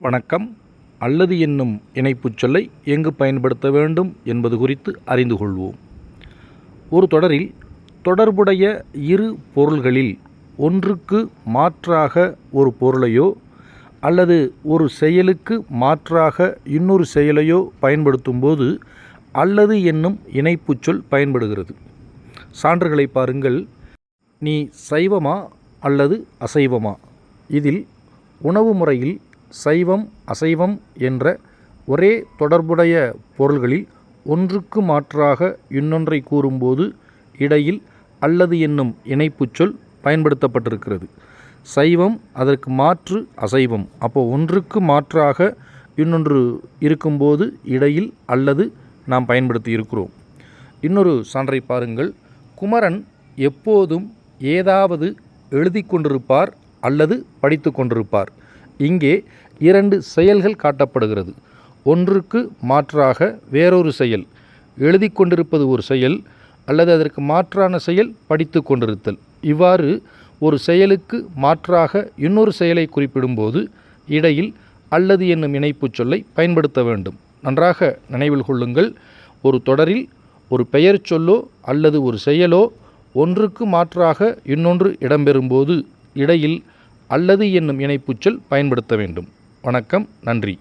வணக்கம். அல்லது என்னும் இணைப்புச் சொல்லை எங்கு பயன்படுத்த வேண்டும் என்பது குறித்து அறிந்து கொள்வோம். ஒரு தொடரில் தொடர்புடைய இரு பொருள்களில் ஒன்றுக்கு மாற்றாக ஒரு பொருளையோ அல்லது ஒரு செயலுக்கு மாற்றாக இன்னொரு செயலையோ பயன்படுத்தும்போது அல்லது என்னும் இணைப்புச் சொல் பயன்படுகிறது. சான்றுகளை பாருங்கள். நீ சைவமா அல்லது அசைவமா? இதில் உணவு முறையில் சைவம் அசைவம் என்ற ஒரே தொடர்புடைய பொருள்களில் ஒன்றுக்கு மாற்றாக இன்னொன்றை கூறும்போது இடையில் அல்லது என்னும் இணைப்புச் சொல் பயன்படுத்தப்பட்டிருக்கிறது. சைவம் அதற்கு மாற்று அசைவம். அப்போ ஒன்றுக்கு மாற்றாக இன்னொன்று இருக்கும்போது இடையில் அல்லது நாம் பயன்படுத்தி இருக்கிறோம். இன்னொரு சான்றை பாருங்கள். குமரன் எப்போதும் ஏதாவது எழுதி கொண்டிருப்பார் அல்லது படித்து கொண்டிருப்பார். இங்கே இரண்டு செயல்கள் காட்டப்படுகிறது. ஒன்றுக்கு மாற்றாக வேறொரு செயல் எழுதி கொண்டிருப்பது ஒரு செயல் அல்லது அதற்கு மாற்றான செயல் படித்து கொண்டிருத்தல். இவ்வாறு ஒரு செயலுக்கு மாற்றாக இன்னொரு செயலை குறிப்பிடும்போது இடையில் அல்லது என்னும் இணைப்புச் சொல்லை பயன்படுத்த வேண்டும். நன்றாக நினைவில் கொள்ளுங்கள் ஒரு தொடரில் ஒரு பெயர் சொல்லோ அல்லது ஒரு செயலோ ஒன்றுக்கு மாற்றாக இன்னொன்று இடம்பெறும்போது இடையில் அல்லது என்னும் இணைப்புச்சொல் பயன்படுத்த வேண்டும். வணக்கம் நன்றி.